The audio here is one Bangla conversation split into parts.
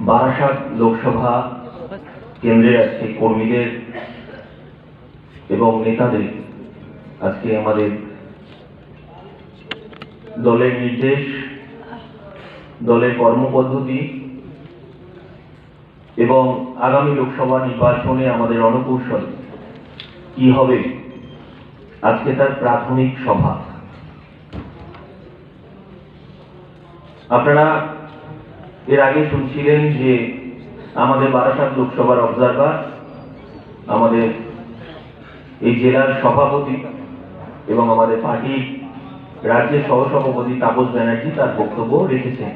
বারাসাত লোকসভা কেন্দ্রের আজকে কর্মীদের এবং নেতাদের আজকে আমাদের দলের নির্দেশ, দলের কর্মপদ্ধতি এবং আগামী লোকসভা নির্বাচনে আমাদের রণকৌশল কি হবে, আজকে তার প্রাথমিক সভা। আপনারা এর আগে শুনছিলেন যে আমাদের বারাসাত লোকসভার অবজারভার আমাদের এই জেলার সভাপতি এবং আমাদের পার্টির রাজ্যের সহসভাপতি তাপস ব্যানার্জি তার বক্তব্য রেখেছেন।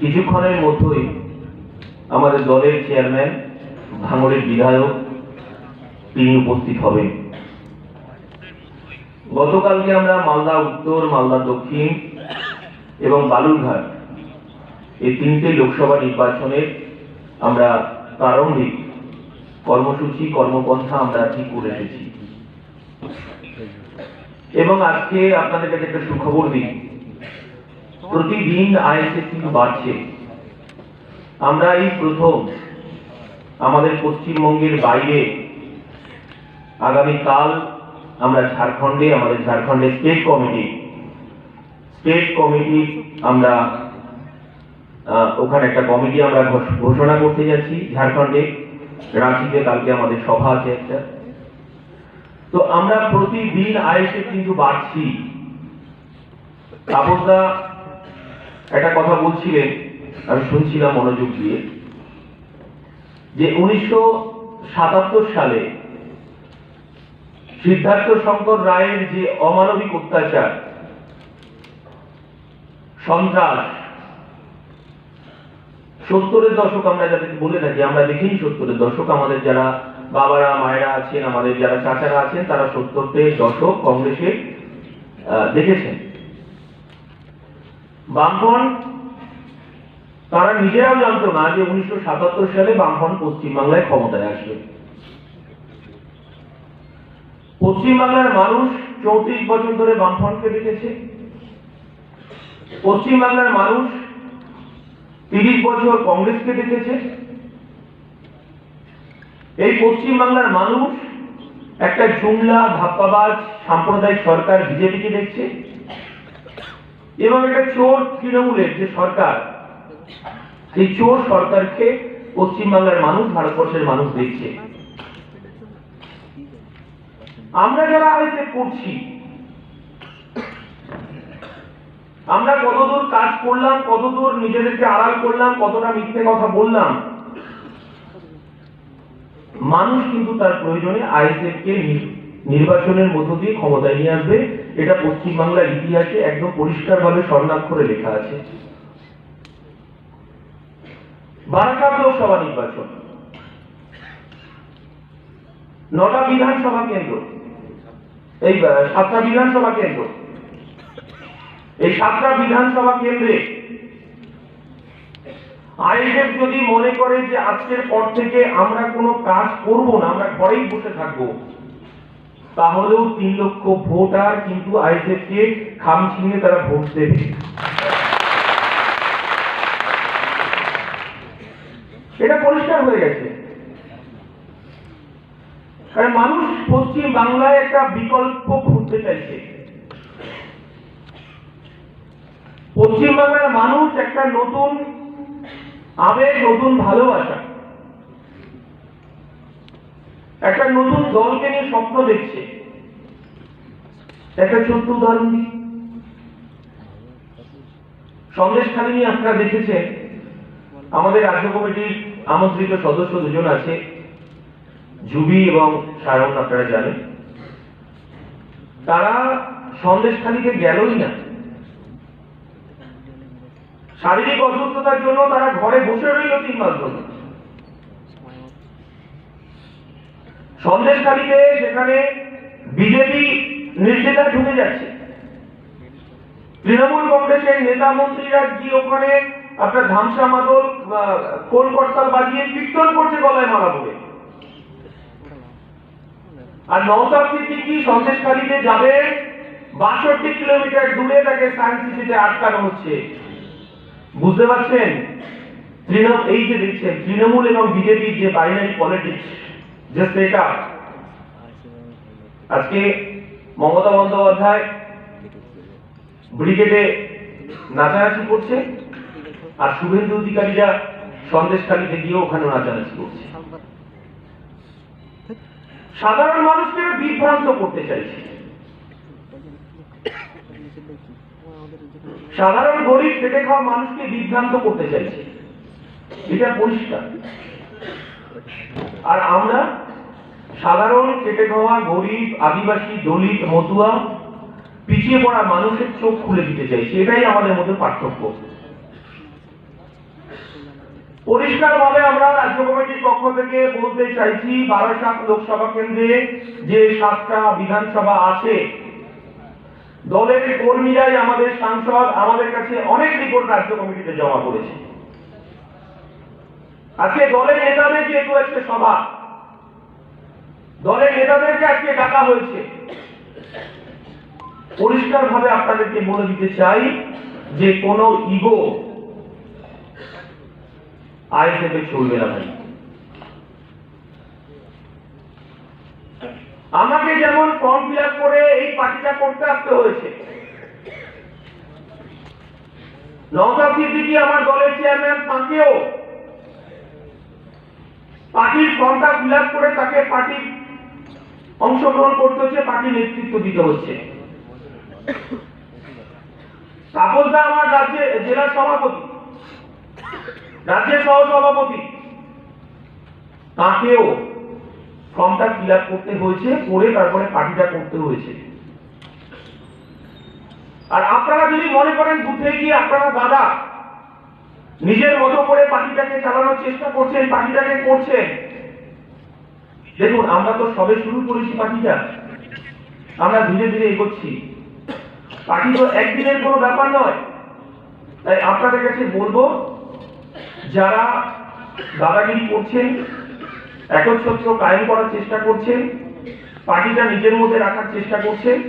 কিছুক্ষণের মধ্যেই আমাদের দলের চেয়ারম্যান ভাঙড়ের বিধায়ক, তিনি উপস্থিত হবেন। গতকালকে আমরা মালদা উত্তর, মালদা দক্ষিণ এবং বালুরঘাট। এই তিনটে লোকসভা নির্বাচনের আমরা প্রারম্ভিক কর্মসূচি, কর্মপন্থা আমরা ঠিক করে এসেছি। এবং আজকে আপনাদের কাছে একটা সুখবর দিই। প্রতিদিন আইএসএ কিন্তু বাড়ছে। আমরা এই প্রথম আমাদের পশ্চিমবঙ্গের বাইরে আগামীকাল আমরা ঝাড়খণ্ডে, আমাদের ঝাড়খণ্ডের স্টেট কমিটি স্টেট কমিটি, আমরা ওখানে একটা কমিটি আমরা ঘোষ- ঘোষণা করতে যাচ্ছি ঝাড়খণ্ডে। রাঁচিতে কালকে আমাদের সভা আছে একটা। তো আমরা প্রতিদিন আয়েসে কিন্তু বাড়ছি। তাপসদা একটা কথা বলছিলেন, আমি শুনছিলাম মনোযোগ দিয়ে, যে উনিশশো সাতাত্তর সালে সিদ্ধার্থ শঙ্কর রায়ের যে অমানবিক অত্যাচার সন্ত্রাস। সত্তরের দশক আমরা যাদেরকে বলে থাকি, আমরা দেখেই সত্তরের দশক। আমাদের যারা বাবারা, মায়েরা আছেন, আমাদের যারা চাচারা আছেন, তারা সত্তরের দশক কংগ্রেসে দেখেছেন। বামফ্রন্ট, তারা নিজেরাও জানতো না যে উনিশশো সাতাত্তর সালে বামফ্রন্ট পশ্চিমবাংলায় ক্ষমতায় আসবে। পশ্চিমবাংলার মানুষ চৌত্রিশ বছর ধরে বামফ্রন্টকে দেখেছে। পশ্চিমবাংলার মানুষ তিরিশ বছর কংগ্রেসকে দেখেছে। এই পশ্চিমবাংলার মানুষ একটা জুমলা, ধাপ্পাবাজ, সাম্প্রদায়িক সরকার বিজেপিকে দেখছে এবং একটা চোর তৃণমূলের যে সরকার, সেই চোর সরকারকে পশ্চিমবাংলার মানুষ, ভারতবর্ষের মানুষ দেখছে। আমরা যারা আইসে করছি আমরা কতদূর কাজ করলাম, কতদূর নিজেদেরকে আড়াল করলাম, কতটা মিথ্যে কথা বললাম, মানুষ কিন্তু তার প্রয়োজনে আইএসএফ কে নির্বাচনের মধ্য দিয়ে ক্ষমতায় নিয়ে আসবে। এটা পশ্চিমবাংলার ইতিহাসে একদম পরিষ্কারভাবে স্বর্ণাক্ষরে লেখা আছে। বারাসাত লোকসভা নির্বাচন। নটা বিধানসভা কেন্দ্র। এই সাতটা বিধানসভা কেন্দ্র। এই সাতটা বিধানসভা কেন্দ্রে। আইএসএফ যদি মনে করে যে আজকের পর থেকে আমরা কোনো কাজ করব না, আমরা ঘরেই বসে থাকব, তাহলেও তিন লক্ষ ভোটার কিন্তু আইএসএফ কে খাম ছিনিয়ে তারা ভোট দেবে। এটা পরিষ্কার হয়ে গেছে। কারণ মানুষ পশ্চিম বাংলায় একটা বিকল্প খুঁজতে চাইছে। পশ্চিম বাংলার মানুষ একটা নতুন আবেগ, নতুন ভালোবাসা। একটা নতুন দলকে নিয়ে স্বপ্ন দেখছে। একটা ছোট্ট উদাহরণ দিই। সন্দেশখালী নিয়ে আপনারা দেখেছেন। আমাদের রাজ্য কমিটির আমন্ত্রিত সদস্য দুজন আছে। জুবি এবং সায়ন, আপনারা জানেন। তারা সন্দেশখালীতে গেলই না। শারীরিক অসুস্থতার জন্য তারা ঘরে বসে রইল তিন মাস ধরে সন্দেশখালীতে সেখানে বিজেপি নির্দেশা ঢুকে যাচ্ছে। তৃণমূল কংগ্রেসের নেতা মন্ত্রীরা গিয়ে ওখানে আপনার ধামসা মাদল কোল করতাল বাজিয়ে কীর্তন করছে গলায় মালা পরে। আর নওসাদ সিদ্দিকি সন্দেশখালীতে যাবে, বাষট্টি কিলোমিটার দূরে তাকে সায়েন্স সিটিতে আটকানো হচ্ছে। বুঝতে পারছেন? তৃণমূল, এই যে দেখছেন, তৃণমূল এবং বিজেপির যে বাইনারি পলিটিক্স যে সেট আজকে মমতা বন্দ্যোপাধ্যায় ব্রিগেডে নাচানাচি করছে আর শুভেন্দু অধিকারীরা সন্দেশখালীতে গিয়ে ওখানে নাচানাচি করছে। সাধারণ মানুষকে বিভ্রান্ত করতে চাইছে। সাধারণ গরিব খেটে খাওয়া মানুষকে বিভ্রান্ত করতে চাইছে। এটা পরিষ্কার। আর আমরা সাধারণ খেটে খাওয়া গরিব, আদিবাসী, দলিত, মতুয়া, পিছিয়ে পড়া মানুষের চোখ খুলে দিতে চাইছি। এটাই আমাদের মধ্যে পার্থক্য। পরিষ্কারভাবে আমরা রাজ্য কমিটির পক্ষ থেকে বলতে চাইছি, বারাসাত লোকসভা কেন্দ্রে যে সাতটা বিধানসভা আছে দলের কর্মীরাই আমাদের সাংসদ, আমাদের কাছে অনেক রিপোর্ট রাজ্য কমিটিতে জমা করেছে। আজকে দলের নেতাদের যেহেতু আজকে সভা। দলের নেতাদেরকে আজকে ডাকা হয়েছে। পরিষ্কার ভাবে আপনাদেরকে বলে দিতে চাই যে কোন ইগো আয় আইএসএফ চলবে না ভাই। আমাকে যেমন ফর্ম ফিল করে এই পার্টিটা করতে আসতে হয়েছে। নওসাদ সিদ্দিকী আমার দলের চেয়ারম্যান তাকেও পার্টির ফর্মটা ফিল করে তাকে পার্টির অংশগ্রহণ করতে হচ্ছে পার্টির নেতৃত্ব দিতে হচ্ছে। তাপসদা আমার রাজ্যের জেলার সভাপতি, রাজ্যের সহ সভাপতি তাকেও ফর্মটা ফিল করতে হয়েছে, করে তারপরে পার্টিটা করতে হয়েছে। আর আপনারা যদি মনে করেন বুথে গিয়ে আপনারা দাদা নিজের মতো করে পার্টিটাকে চালানোর চেষ্টা করছেন পার্টিটাকে করছেন। দেখুন, আমরা তো সবে শুরু করেছি পার্টিটা আমরা ধীরে ধীরে এগোচ্ছি। পার্টি তো একদিনের কোনো ব্যাপার নয়। তাই আপনাদের কাছে বলব, যারা দাদাগিরি করছেন একচ্ছত্র কায়েম করার চেষ্টা করছেন পার্টিটা নিজের মধ্যে রাখার চেষ্টা করছেন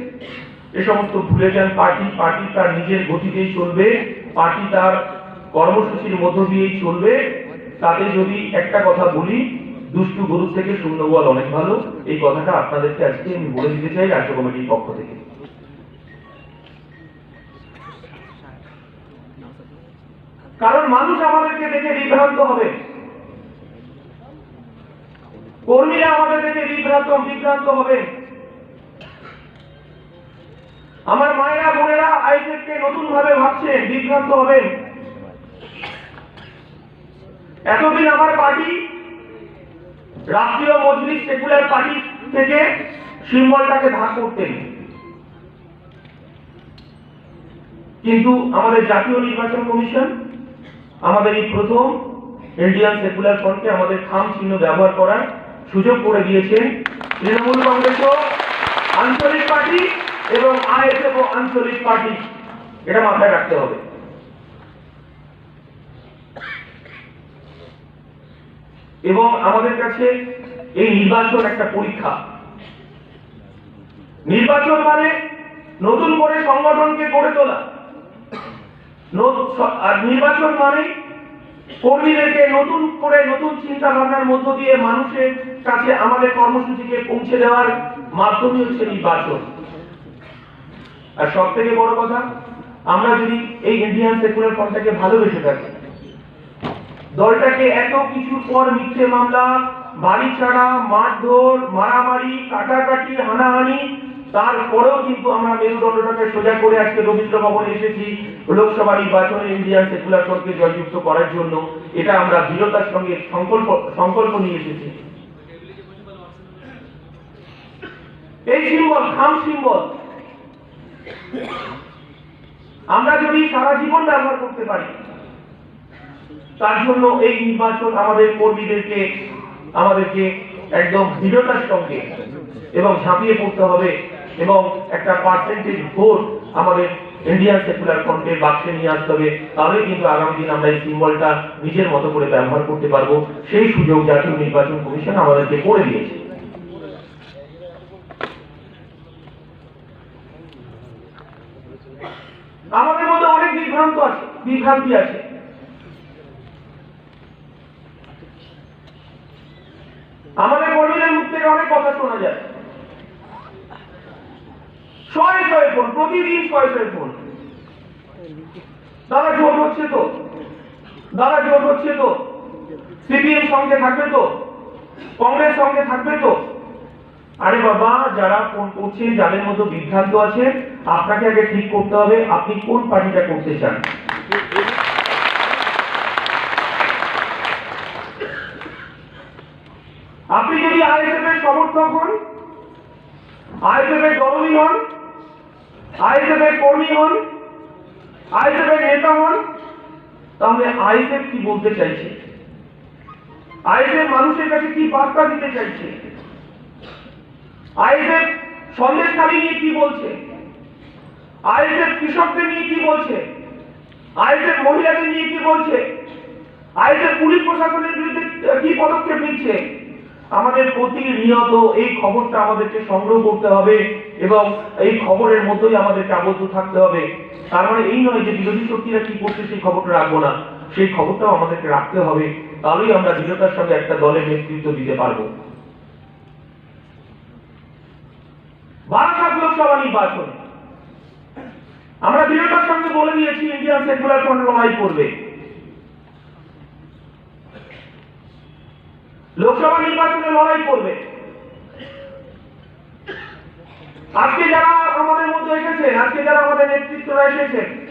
এ সমস্ত ভুলে যান পার্টি পার্টি তার নিজের গতিতেই চলবে, পার্টি তার কর্মসূচির মধ্য দিয়েই চলবে। তাতে যদি একটা কথা বলি, দুষ্টু গরুর থেকে শূন্য বল অনেক ভালো। এই কথাটা আপনাদেরকে আজকে আমি বলে দিতে চাই রাজ্য কমিটির পক্ষ থেকে। কারণ মানুষ আমাদেরকে দেখে বিভ্রান্ত হবে। কর্মীরা আমাদের দেখে বিভ্রান্ত বিভ্রান্ত হবে। আমার মায়েরা, বোনেরা আইসেফকে নতুন ভাবে ভাবছেন, বিভ্রান্ত হবেন। এতদিন আমার পার্টি, রাষ্ট্রীয় মজলিস সেকুলার পার্টি থেকে সিম্বলটাকে ধার করতেন। কিন্তু আমাদের জাতীয় নির্বাচন কমিশন, আমাদের এই প্রথম ইন্ডিয়ান সেকুলার ফ্রন্টকে আমাদের খাম চিহ্ন ব্যবহার করার সুযোগ করে দিয়েছে তৃণমূল কংগ্রেসও আঞ্চলিক পার্টি এবং আইএসএফ আঞ্চলিক পার্টি। এটা মাথায় রাখতে হবে। এবং আমাদের কাছে এই নির্বাচন একটা পরীক্ষা। নির্বাচন মানে নতুন করে সংগঠনকে গড়ে তোলা। নির্বাচন মানে কর্মীদেরকে নতুন করে নতুন চিন্তা ভাবনার মধ্য দিয়ে মানুষের কাছে আমাদের কর্মসূচিকে পৌঁছে দেওয়ার মাধ্যমই হচ্ছে নির্বাচন। আর সব থেকে বড় কথা, আমরা যদি এই ইন্ডিয়ান সেকুলার ফ্রন্টটাকে ভালোবেসে থাকি, দলটাকে এত কিছুর পর মিথ্যে মামলা, বাড়ি ছাড়া, মারধর, মারামারি, কাটাকাটি, হানাহানি তারপরেও কিন্তু আমরা মেরুদণ্ডটাকে সোজা করে আজকে রবীন্দ্র ভবনে এসেছি, লোকসভা নির্বাচনে ইন্ডিয়ান সেকুলার ফ্রন্টকে জয়যুক্ত করার জন্য। এটা আমরা দৃঢ়তার সঙ্গে সংকল্প সংকল্প নিয়ে এসেছি। এই সিম্বল, খাম সিম্বল। আমরা যদি সারা জীবন ব্যবহার করতে পারি, তার জন্য এই নির্বাচন আমাদের কর্মীদেরকে, আমাদেরকে একদম দৃঢ়তার সঙ্গে এবং ঝাঁপিয়ে পড়তে হবে। এবং একটা পার্সেন্টেজ ভোট আমাদের ইন্ডিয়ান সেকুলার ফ্রন্টের বাক্সে নিয়ে আসতে হবে, তাহলে কিন্তু আগামী দিন আমরা এই সিম্বলটা নিজের মতো করে ব্যবহার করতে পারব। সেই সুযোগ জাতীয় নির্বাচন কমিশন আমাদেরকে করে দিয়েছে। আমাদের মধ্যে অনেক বিভ্রান্ত আছে, বিভ্রান্তি আছে। আমাদের কর্মীদের মুখ থেকে অনেক কথা শোনা যায়। শয়ে শয়ে ফোন, প্রতিদিন শয়ে শয়ে ফোন। দাদা জোট হচ্ছে তো? দাদা জোট হচ্ছে তো? সিপিএম সঙ্গে থাকবে তো? কংগ্রেস সঙ্গে থাকবে তো? আরে বাবা, যারা ফোন করছে, যাদের মতো বিভ্রান্ত আছে, আপনাকে আগে ঠিক করতে হবে, আপনি কোন পার্টিটা করতে চান? আপনি যদি আইএসএফ এর সমর্থক হন আইএসএফ এর দলই হন আইএসএফ এর কর্মী হন আইএসএফ এর নেতা হন, তাহলে আইএসএফ কি বলতে চাইছে? আইএসএফ মানুষের কাছে কি বার্তা দিতে চাইছে? আইএসএফ সন্দেশখালী নিয়ে কি বলছে? আইএসএফ কৃষকদের নিয়ে কি বলছে? আইএসএফ মহিলাদের নিয়ে কি বলছে? আইএসএফ পুলিশ প্রশাসনের বিরুদ্ধে কি পদক্ষেপ নিচ্ছে? আমাদের প্রতিনিয়ত এই খবরটা আমাদেরকে সংগ্রহ করতে হবে। এবং এই খবরের মধ্যেই আমাদেরকে আবদ্ধ থাকতে হবে। তার মানে এই নয় যে বিরোধী শক্তিরা কি করছে সেই খবরটা রাখব না। সেই খবরটাও আমাদেরকে রাখতে হবে। তাহলেই আমরা দৃঢ়তার সঙ্গে একটা দলের নেতৃত্ব দিতে পারব। বারাসাত লোকসভা নির্বাচন। আমরা দৃঢ়তার সঙ্গে বলে দিয়েছি ইন্ডিয়ান সেকুলার ফ্রন্ট লড়াই করবে। লোকসভা নির্বাচনে লড়াই করবে। আজকে যারা আমাদের মধ্যে এসেছেন, আজকে যারা আমাদের নেতৃত্বরা এসেছেন,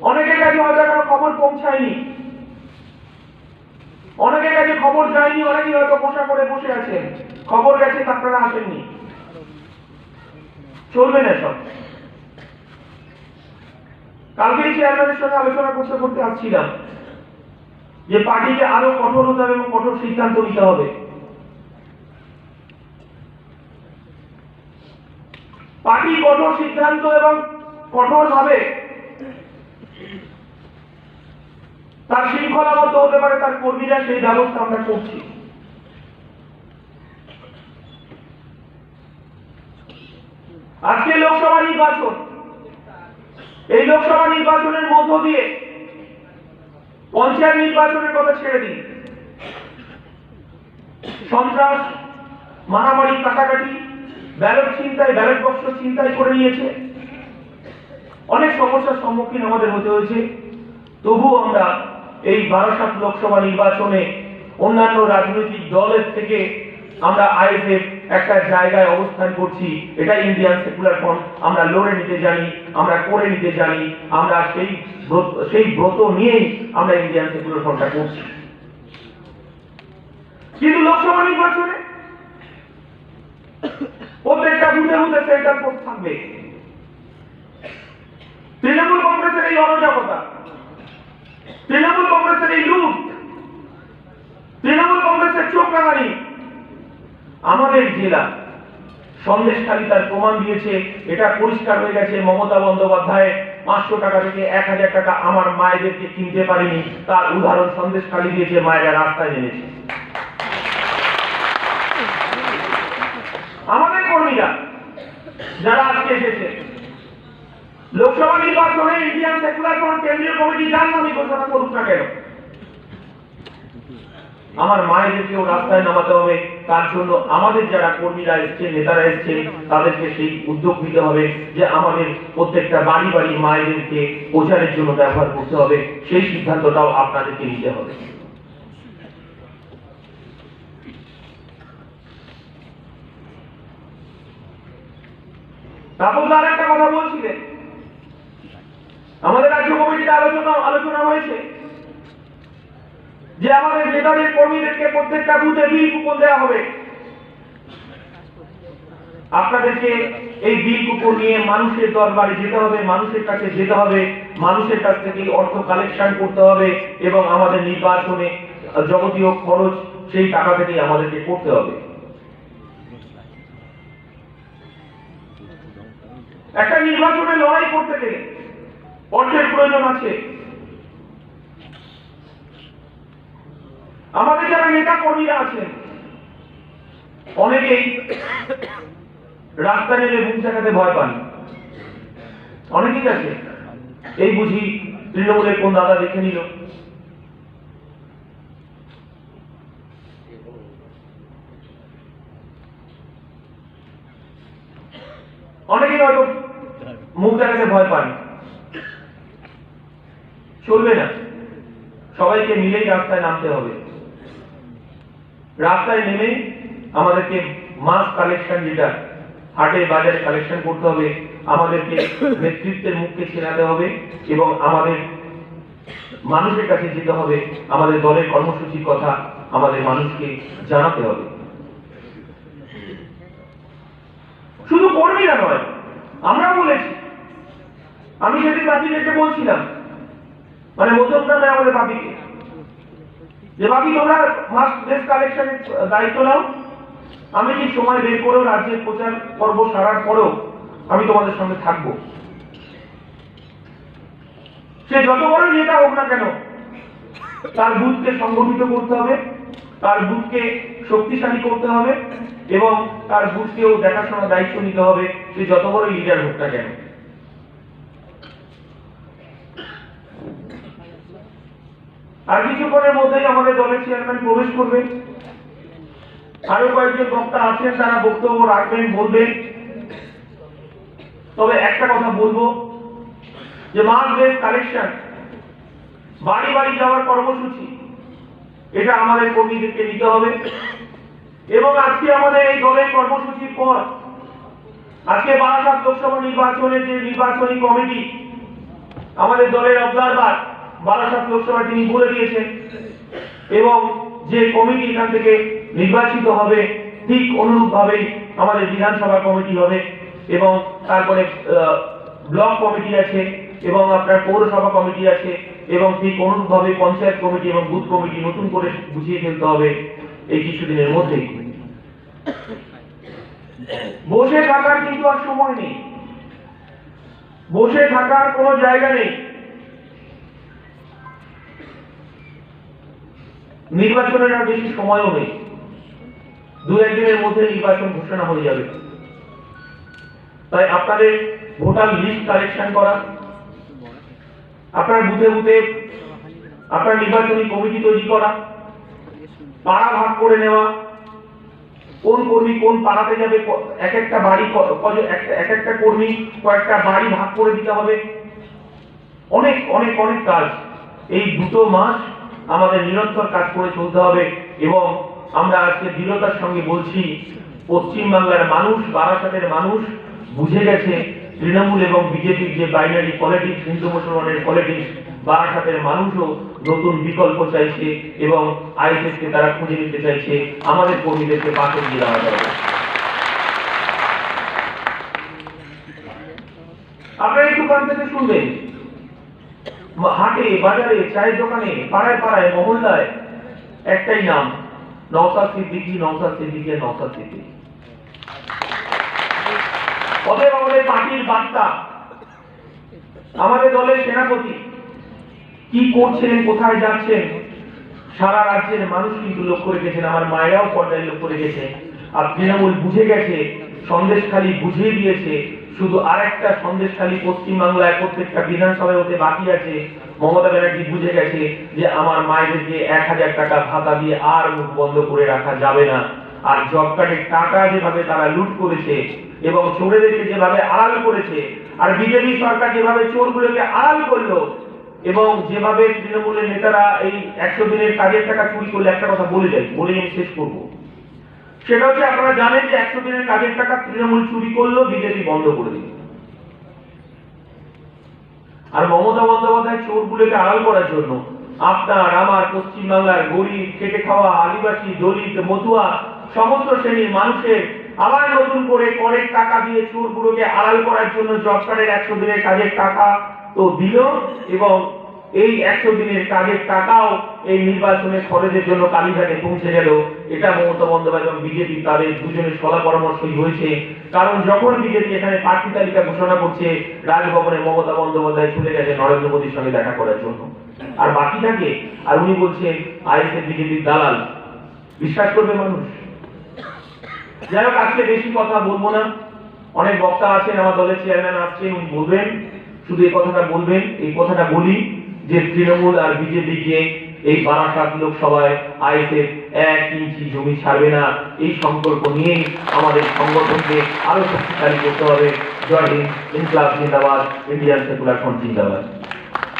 অনেকের কাছে হয়তো এখনও খবর পৌঁছায়নি। অনেকের কাছে খবর যায়নি, অনেকেই হয়তো পোষা করে বসে আছেন। খবর গেছে আপনারা আসেননি। চলবে না সব। কালকেই চেয়ারম্যানের সঙ্গে আলোচনা করতে করতে আসছিলাম যে পার্টিকে আরও কঠোর হতে হবে এবং কঠোর সিদ্ধান্ত নিতে হবে। পার্টি কঠোর সিদ্ধান্ত এবং কঠোর ভাবে তার শৃঙ্খলাবদ্ধ হতে পারে, তার কর্মীরা সেই ব্যবস্থা আমরা করছি। আজকে লোকসভা নির্বাচন। এই লোকসভা নির্বাচনের মধ্য দিয়ে পঞ্চায়েত নির্বাচনের কথা ছেড়ে দিন সন্ত্রাস, মারামারি, কাটাকাটি ব্যালট চিন্তায় ব্যালট বক্স চিন্তায় করে নিয়েছে। অনেক সমস্যার সম্মুখীন আমাদের হতে হয়েছে। তবুও আমরা এই বারাসাত লোকসভা নির্বাচনে অন্যান্য রাজনৈতিক দলের থেকে আমরা আইএসএফ একটা জায়গায় অবস্থান করছি। এটা ইন্ডিয়ান সেকুলার ফ্রন্ট। আমরা লড়ে নিতে জানি, আমরা করে নিতে জানি, আমরা সেই সেই ব্রত নিয়েই আমরা ইন্ডিয়ান সেকুলার ফ্রন্টটা করছি। কিন্তু লোকসভা নির্বাচনে প্রত্যেকটা বুথে বুথে সেন্টার পোস্ট থাকবে। তৃণমূল কংগ্রেসের এই অরাজকতা, তৃণমূল কংগ্রেসের এই লুট, তৃণমূল কংগ্রেসের চোখ রাঙানি আমাদের জেলা সন্দেশখালী তার প্রমাণ দিয়েছে, এটা পরিষ্কার হয়ে গেছে মমতা বন্দ্যোপাধ্যায়। পাঁচশো টাকা থেকে এক হাজার টাকা আমার মায়েদেরকে কিনতে পারিনি, তার উদাহরণ সন্দেশখালী দিয়েছে, মায়েরা রাস্তায় নেমেছে। আমাদের কর্মীরা যারা আজকে এসেছে। লোকসভা নির্বাচনে ইন্ডিয়ান সেকুলার ফ্রন্ট কেন্দ্রীয় কমিটি যার ঘোষণা করুক না কেন? আমার রাস্তায় নামাতে হবে, তার জন্য আমাদের যারা কর্মীরা এসছে নেতারা এসছে তাদেরকে সেই উদ্যোগ নিতে হবে যে আমাদের প্রত্যেকটা বাড়ি বাড়ি মায়েদেরকে প্রচারের জন্য ব্যবহার করতে হবে। সেই সিদ্ধান্তটাও আপনাদেরকে নিতে হবে। তারপর আর একটা কথা বলছিলেন। আমাদের রাজ্য কমিটিতে আলোচনা আলোচনা হয়েছে যে আমাদের নেতাদের কর্মীদেরকে প্রত্যেকটা বুথে বিল কুপন দেওয়া হবে। আপনাদেরকে এই বিল কুপন নিয়ে মানুষের দরবারে যেতে হবে, মানুষের কাছে যেতে হবে, মানুষের কাছ থেকে অর্থ কালেকশন করতে হবে এবং আমাদের নির্বাচনে যাবতীয় খরচ সেই টাকা থেকেই আমাদেরকে করতে হবে। একটা নির্বাচনে লড়াই করতে গেলে অর্থের প্রয়োজন আছে। আমাদের যারা নেতা কর্মীরা আছেন, অনেকেই রাস্তা নেমে মুখ দেখাতে ভয় পান। অনেকেই আছে। এই বুঝি তৃণমূলের কোন দাদা দেখে নিল। মুখ দেখাতে ভয় পান। চলবে না। সবাইকে মিলেই রাস্তায় নামতে হবে। রাস্তায় আমাদেরকে মাস কালেকশন যেটা, হাটে বাজারে কালেকশন করতে হবে, আমাদেরকে নেতৃত্বের মুখকে ছেড়াতে হবে এবং আমাদের মানুষের কাছে যেতে হবে, আমাদের দলের কর্মসূচির কথা আমাদের মানুষকে জানাতে হবে। শুধু কর্মীরা নয় আমরা বলেছি। আমি সেদিন বাকিদেরকে বলছিলাম। মানে মধ্যমগ্রামে আমাদের বাপিকে যে বাকি তোমরা মাস ড্রেস কালেকশনের দায়িত্ব নাও। আমি কি সময় বের করেও রাজ্যের প্রচার পর্ব সারার পরেও আমি তোমাদের সঙ্গে থাকব? সে যত বড় নেতা হোক না কেন, তার বুথকে সংগঠিত করতে হবে, তার বুথকে শক্তিশালী করতে হবে এবং তার বুথকেও দেখাশোনার দায়িত্ব নিতে হবে। সে যত বড় লিডার হোক না কেন। আর কিছুক্ষণের মধ্যেই আমাদের দলের চেয়ারম্যান প্রবেশ করবেন আরও কয়েকজন বক্তা আছেন, তারা বক্তব্য রাখবেন, বলবেন। তবে একটা কথা বলব, যে মাস বেস কালেকশন বাড়ি বাড়ি যাওয়ার কর্মসূচি, এটা আমাদের কর্মীদেরকে নিতে হবে। এবং আজকে আমাদের এই দলের কর্মসূচির পর আজকে বারাসাত লোকসভা নির্বাচনের যে নির্বাচনী কমিটি, আমাদের দলের অবজারভার বারাসাত লোকসভা তিনি বলে দিয়েছেন। এবং যে কমিটি এখান থেকে নির্বাচিত হবে, ঠিক অনুরূপভাবেই আমাদের বিধানসভা কমিটি হবে এবং তারপরে ব্লক কমিটি আছে এবং আপনার পৌরসভা কমিটি আছে এবং ঠিক অনুরূপভাবে পঞ্চায়েত কমিটি এবং বুথ কমিটি নতুন করে বুঝিয়ে ফেলতে হবে এই কিছুদিনের মধ্যেই। বসে থাকার কিন্তু আর সময় নেই। বসে থাকার কোনো জায়গা নেই। নির্বাচনের আর বেশি সময়ও নেই। দু একদিনের মধ্যে নির্বাচন ঘোষণা হয়ে যাবে। তাই আপনাদের ভোটার লিস্ট কালেকশন করা, আপনার বুথে বুথে আপনার নির্বাচনী কমিটি তৈরি করা, পাড়া ভাগ করে নেওয়া কোন কর্মী কোন পাড়াতে যাবে এক একটা বাড়ি এক একটা কর্মী কয়েকটা বাড়ি ভাগ করে দিতে হবে। অনেক অনেক অনেক কাজ এই দুটো মাস আমাদের নিরন্তর কাজ করে চলতে হবে এবং আমরা আজকে দৃঢ়তার সঙ্গে বলছি, পশ্চিমবাংলার মানুষ, বারাসাতের মানুষ বুঝে গেছে তৃণমূল এবং বিজেপির যে বাইনারি পলিটিক্স হিন্দু মুসলমানের পলিটিক্স বারাসাতের মানুষও নতুন বিকল্প চাইছে এবং আইএসএস কে তারা খুঁজে নিতে চাইছে। আমাদের কর্মীদেরকে পাশে দিয়ে দেওয়া যাবে। আপনারা একটু কান থেকে শুনবেন। হাটে, বাজারে, চায়ের দোকানে, পাড়ায় পাড়ায়, মহল্লায় একটাই নাম, নওসাদ সিদ্দিকি নওসাদ সিদ্দিকি নওসাদ সিদ্দিকি। অতএব আমাদের পার্টির বার্তা, আমাদের দলের সেনাপতি, কি করছেন, কোথায় যাচ্ছেন, সারা রাজ্যের মানুষ কিন্তু লক্ষ্য রেখেছেন, আমার মায়েরাও পর্যায়ে লক্ষ্য রেখেছে। আর তৃণমূল বুঝে গেছে, সন্দেশখালী বুঝিয়ে দিয়েছে, শুধু আর আরেকটা সন্দেশখালী পশ্চিমবাংলায় প্রত্যেকটা বিধানসভায় হতে বাকি আছে। মমতা ব্যানার্জি বুঝে গেছে যে আমার মায়েদেরকে এক হাজার টাকা ভাতা দিয়ে আর মুখ বন্ধ করে রাখা যাবে না। আর জব কার্ডের টাকা যেভাবে তারা লুট করেছে এবং চোরেদেরকে যেভাবে আড়াল করেছে, আর বিজেপি সরকার যেভাবে চোরগুলোকে আড়াল করল, এবং যেভাবে তৃণমূলের নেতারা এই একশো দিনের কাজের টাকা চুরি করলে, একটা কথা বলে যায় বলে আমি শেষ করব। সেটা হচ্ছে আপনারা জানেন যে একশো দিনের কাজের টাকা তৃণমূল চুরি করল, বিজেপি বন্ধ করে দিল। আর মমতা বন্দ্যোপাধ্যায় চোরগুলোকে আড়াল করার জন্য আপনার, আমার, পশ্চিমবাংলার গরিব, খেটে খাওয়া, আদিবাসী, দলিত, মতুয়া, সমস্ত শ্রেণির মানুষের আবার নতুন করে করের টাকা দিয়ে চোরগুলোকে আড়াল করার জন্য জব কার্ডের একশো দিনের কাজের টাকা তো দিল এবং এই একশো দিনের কাজের টাকাও এই নির্বাচনের খরচের জন্য কালীঘাটে পৌঁছে গেল। এটা মমতা বন্দ্যোপাধ্যায় এবং বিজেপি তাদের দুজনের সলা পরামর্শই হয়েছে। কারণ যখন বিজেপি এখানে প্রার্থী তালিকা ঘোষণা করছে, রাজভবনে মমতা বন্দ্যোপাধ্যায় চলে গেছে নরেন্দ্র মোদীর সঙ্গে দেখা করার জন্য। আর বাকি থাকে, আর উনি বলছেন, আইএসএফ বিজেপির দালাল। বিশ্বাস করবে মানুষ? যাই হোক, আজকে বেশি কথা বলব না। অনেক বক্তা আছেন, আমার দলের চেয়ারম্যান আসছেন, উনি বলবেন, শুধু এই কথাটা বলবেন, এই কথাটা বলি যে তৃণমূল আর বিজেপিকে এই বারাসাত লোকসভায় আইএসএফ এক ইঞ্চি জমি ছাড়বে না। এই সংকল্প নিয়ে আমাদের সংগঠনকে আরও শক্তিশালী করতে হবে। জয় হিন্দ, ইনকলাব জিন্দাবাদ, ইন্ডিয়ান সেকুলার ফ্রন্ট জিন্দাবাদ।